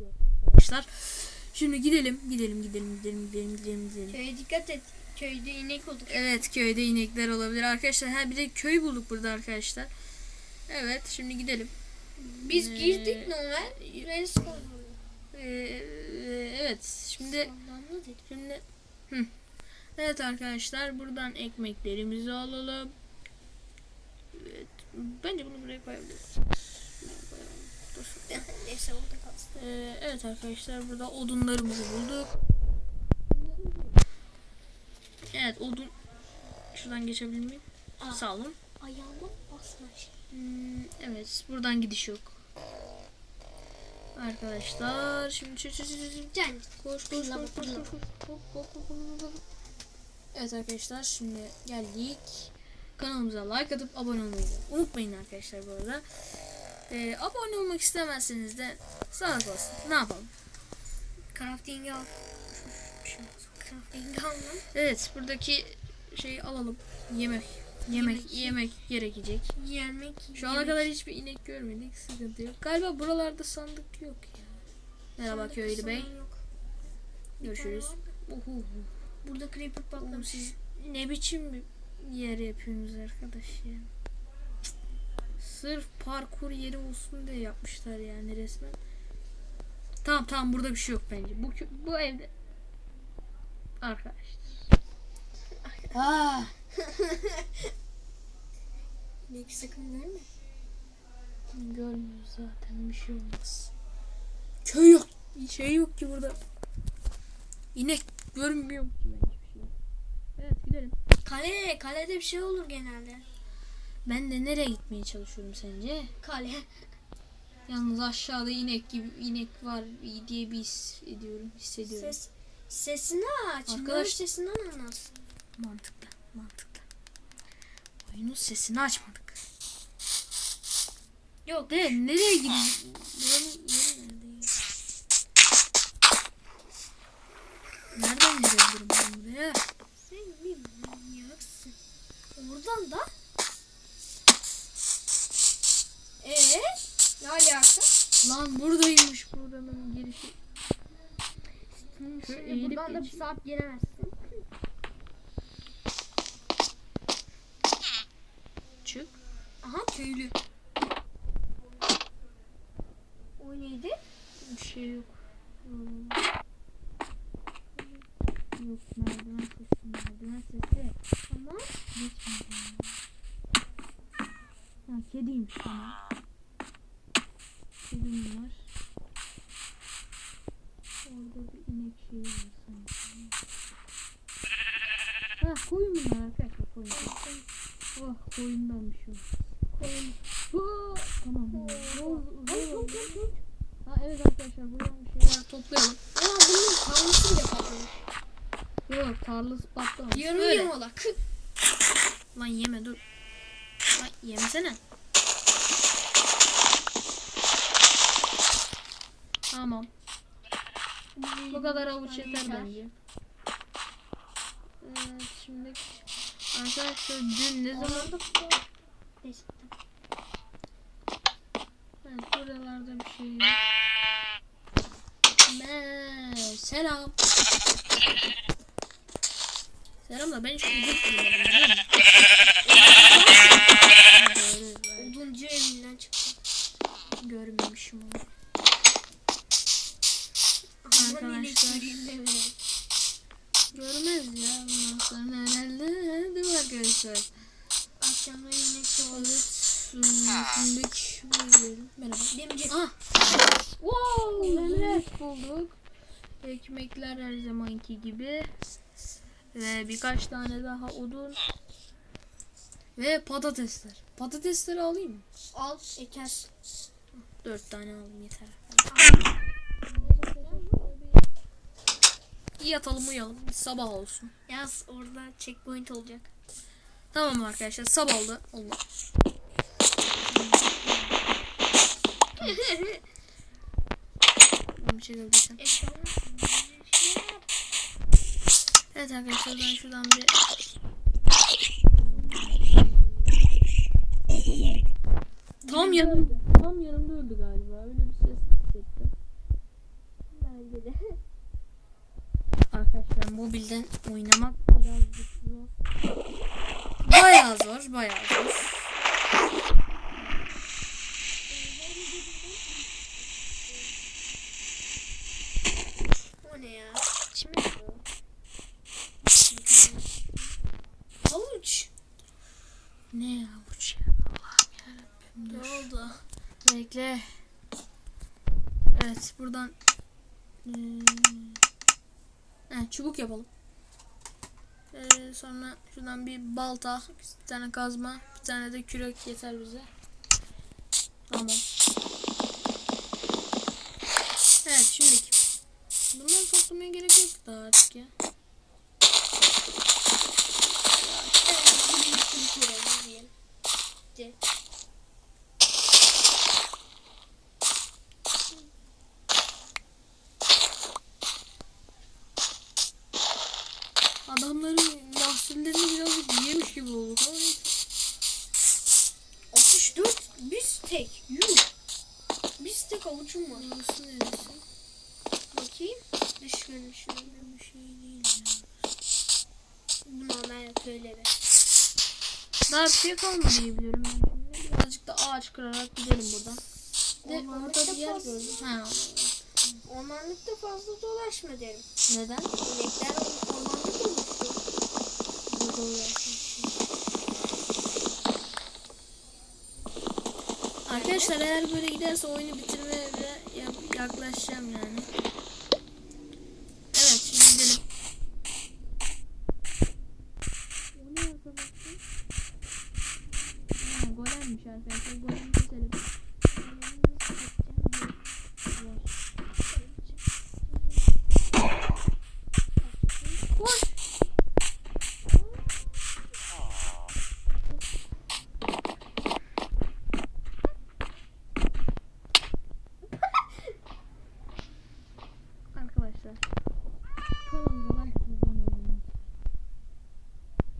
Yok arkadaşlar. Şimdi gidelim, gidelim, gidelim, gidelim, gidelim, gidelim, gidelim. Köye dikkat et. Köyde inek olur. Evet köyde inekler olabilir arkadaşlar. Ha bir de köy bulduk burada arkadaşlar. Evet şimdi gidelim. Biz Ee, girdik normal. Ee, evet şimdi şimdi Hı. Evet arkadaşlar buradan ekmeklerimizi alalım. Bence bunu buraya koyabiliriz. Dursun. Neyse orada kalsın. Ee, evet arkadaşlar burada odunlarımızı bulduk. Evet odun şuradan geçebilir miyim? Aa. Sağ olun. Ayağıma basmış. Hmm, evet buradan gidiş yok. Arkadaşlar şimdi çı- çı- Can. koş koş koş koş koş koş koş koş koş koş koş koş. Evet arkadaşlar şimdi geldik. Kanalımıza like atıp abone olmayı unutmayın arkadaşlar bu arada. Ee, abone olmak istemezseniz de sağlık olsun. Ne yapalım? Crafting al. Şey. Crafting al. Evet buradaki şeyi alalım. Yemek. Yemek Yemek. yemek gerekecek. Yemek. Şu ana kadar hiçbir inek görmedik. Sıkıntı yok. Galiba buralarda sandık yok ya. Merhaba köylü bey. Görüşürüz. Uhu. Burada creeper patlamış. siz ne biçim bir yer yapıyorsunuz arkadaş ya. Sırf parkur yeri olsun diye yapmışlar yani resmen. Tamam tamam burada bir şey yok bence. Bu bu evde arkadaşlar. Ah. İnek sakın görme. Görmüyoruz zaten bir şey olmaz. Köy yok. Şey yok ki burada. İnek görmüyor ki ben hiçbir şey. Evet gidelim. Kale. Kalede bir şey olur genelde. Ben de nereye gitmeye çalışıyorum sence? Kale. Yalnız aşağıda inek gibi inek var diye bir his ediyorum, hissediyorum. Ses, sesini aç. Arkadaş-. Sesinden anlarsın. Mantıklı, mantıklı. Oyunun sesini açmadık. Yok. De nereye gidiyoruz? Nereden gidebilirim ben buraya? Manyaksın. Oradan da. Ee, ne alaka? Lan buradaymış buranın girişi. Şimdi buradan da bir saat gelemezsin. Çık. Aha köylü. O neydi? Bir şey yok. Hmm. Yok merdiven sesi, merdiven sesi. Ama Geçmedi. Kediymiş tamam. Kedim var. Orada bir inek şeyi var sanki. Ha koyun bunlar arkadaşlar koyun. Oh koyundanmış o. koyun. Oh, tamam. Zor, zor çok. Ha evet arkadaşlar buradan bir şeyler toplayalım. Aa bunun tanrısı bile patlamış. Yok tarlası patlamamış. Yarım Böyle. yamalak. Lan yeme dur. Lan yemesene. Tamam. Bu kadar avuç yeter bence. Evet şimdi arkadaşlar dün ne zaman Neyse. evet, buralarda bir şey yok. Me selam. Selam da ben şu ucuk kullanıyorum Görmez ya sonra herhalde. Değil mi arkadaşlar? Akşamları. Evet. Şimdi buyurun. Merhaba. Demeyecek. Ah. Wow. Evet bulduk. Ekmekler her zamanki gibi. Ve birkaç tane daha odun. Ve patatesler. Patatesleri alayım mı? Al eker. Dört tane alayım yeter. Yatalım uyuyalım. Sabah olsun. Yaz orada checkpoint olacak. Tamam arkadaşlar sabah oldu. Allah. Bir şey. Eşyalar. Evet arkadaşlar ben şuradan bir. Tam yanımda öldü galiba. Öyle bir ses hissettim. Bence de. Arkadaşlar mobilden oynamak birazcık zor. Bayağı zor, bayağı zor. O ne ya? Şimdi. Havuç. Ne ya? Allah'ım yarabbim. Ne oldu? Bekle. Evet buradan ee, he, çubuk yapalım. Ee, sonra şuradan bir balta, bir tane kazma, bir tane de kürek yeter bize. Tamam. Evet şimdiki. Bunları toplamaya gerek yok daha artık ya. Adamların mahsullerini birazcık yemiş gibi olduk ama neyse. 64 bir tek. Yuh. Bir tek avucum var. Burası neresi? Bakayım. Dış görünüşüne. Bir şey değil ya. Bu normal köyleri. Daha bir şey kalmadı diye biliyorum ben. Birazcık da ağaç kırarak gidelim buradan. De orada bir yer gördüm. Ha, Ormanlıkta fazla dolaşma derim. neden? İnekler uğraşmış. Arkadaşlar eğer böyle giderse oyunu bitirmeye de ya- yaklaşacağım yani. Evet şimdi gidelim. O ne bakayım? Ha, golemmiş arkadaşlar. Golem